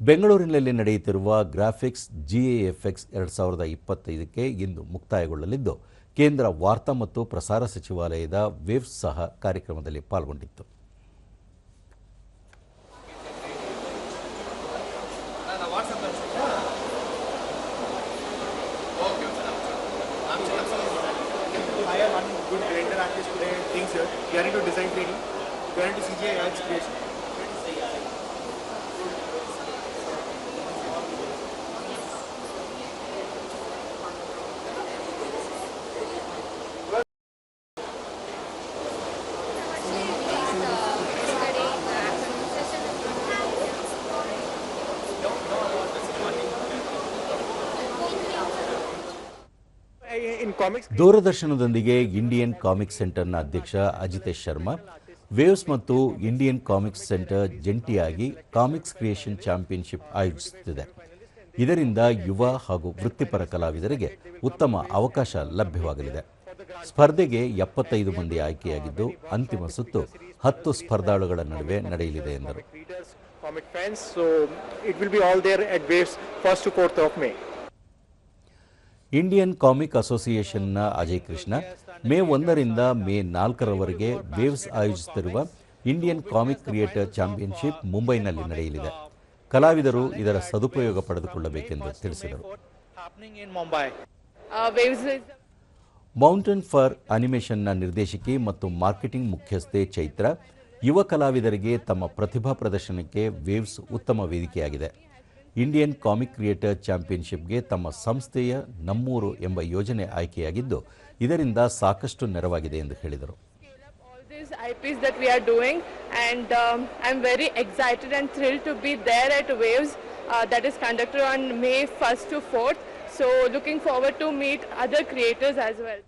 ಬೆಂಗಳೂರಿನಲ್ಲಿ ನಡೆಯುತ್ತಿರುವ ಗ್ರಾಫಿಕ್ಸ್ ಜಿಎಎಫ್ಎಕ್ಸ್ ಎರಡು ಸಾವಿರದ ಇಪ್ಪತ್ತೈದಕ್ಕೆ ಇಂದು ಮುಕ್ತಾಯಗೊಳ್ಳಲಿದ್ದು, ಕೇಂದ್ರ ವಾರ್ತಾ ಮತ್ತು ಪ್ರಸಾರ ಸಚಿವಾಲಯದ ವೇವ್ ಸಹ ಕಾರ್ಯಕ್ರಮದಲ್ಲಿ ಪಾಲ್ಗೊಂಡಿತ್ತು. We are design training. CGI creation. ದೂರದರ್ಶನದೊಂದಿಗೆ ಇಂಡಿಯನ್ ಕಾಮಿಕ್ಸ್ ಸೆಂಟರ್ನ ಅಧ್ಯಕ್ಷ ಅಜಿತೇಶ್ ಶರ್ಮಾ ವೇವ್ಸ್ ಮತ್ತು ಇಂಡಿಯನ್ ಕಾಮಿಕ್ಸ್ ಸೆಂಟರ್ ಜಂಟಿಯಾಗಿ ಕಾಮಿಕ್ಸ್ ಕ್ರಿಯೇಷನ್ ಚಾಂಪಿಯನ್ಶಿಪ್ ಆಯೋಜಿಸುತ್ತಿದೆ. ಇದರಿಂದ ಯುವ ಹಾಗೂ ವೃತ್ತಿಪರ ಕಲಾವಿದರಿಗೆ ಉತ್ತಮ ಅವಕಾಶ ಲಭ್ಯವಾಗಲಿದೆ. ಸ್ಪರ್ಧೆಗೆ ಎಪ್ಪತ್ತೈದು ಮಂದಿ ಆಯ್ಕೆಯಾಗಿದ್ದು ಅಂತಿಮ ಸುತ್ತು ಹತ್ತು ಸ್ಪರ್ಧಾಳುಗಳ ನಡುವೆ ನಡೆಯಲಿದೆ ಎಂದರು. ಇಂಡಿಯನ್ ಕಾಮಿಕ್ ಅಸೋಸಿಯೇಷನ್ನ ಅಜಯ್ ಕೃಷ್ಣ ಮೇ ಒಂದರಿಂದ ಮೇ ನಾಲ್ಕರವರೆಗೆ ವೇವ್ಸ್ ಆಯೋಜಿಸುತ್ತಿರುವ ಇಂಡಿಯನ್ ಕಾಮಿಕ್ ಕ್ರಿಯೇಟರ್ ಚಾಂಪಿಯನ್ಶಿಪ್ ಮುಂಬೈನಲ್ಲಿ ನಡೆಯಲಿದೆ. ಕಲಾವಿದರು ಇದರ ಸದುಪಯೋಗ ಪಡೆದುಕೊಳ್ಳಬೇಕೆಂದು ತಿಳಿಸಿದರು. ಮೌಂಟನ್ ಫಾರ್ ಅನಿಮೇಷನ್ನ ನಿರ್ದೇಶಕಿ ಮತ್ತು ಮಾರ್ಕೆಟಿಂಗ್ ಮುಖ್ಯಸ್ಥೆ ಚೈತ್ರ, ಯುವ ಕಲಾವಿದರಿಗೆ ತಮ್ಮ ಪ್ರತಿಭಾ ಪ್ರದರ್ಶನಕ್ಕೆ ವೇವ್ಸ್ ಉತ್ತಮ ವೇದಿಕೆಯಾಗಿದೆ. ಇಂಡಿಯನ್ ಕಾಮಿಕ್ ಕ್ರಿಯೇಟರ್ ಚಾಂಪಿಯನ್ಶಿಪ್ಗೆ ತಮ್ಮ ಸಂಸ್ಥೆಯ ನಮ್ಮೂರು ಎಂಬ ಯೋಜನೆ ಆಯ್ಕೆಯಾಗಿದ್ದು ಇದರಿಂದ ಸಾಕಷ್ಟು ನೆರವಾಗಿದೆ ಎಂದು ಹೇಳಿದರು IPs that we are doing, and um, I'm very excited and thrilled to be there at Waves uh, that is conducted on May 1st to 4th. So looking forward to meet other creators as well.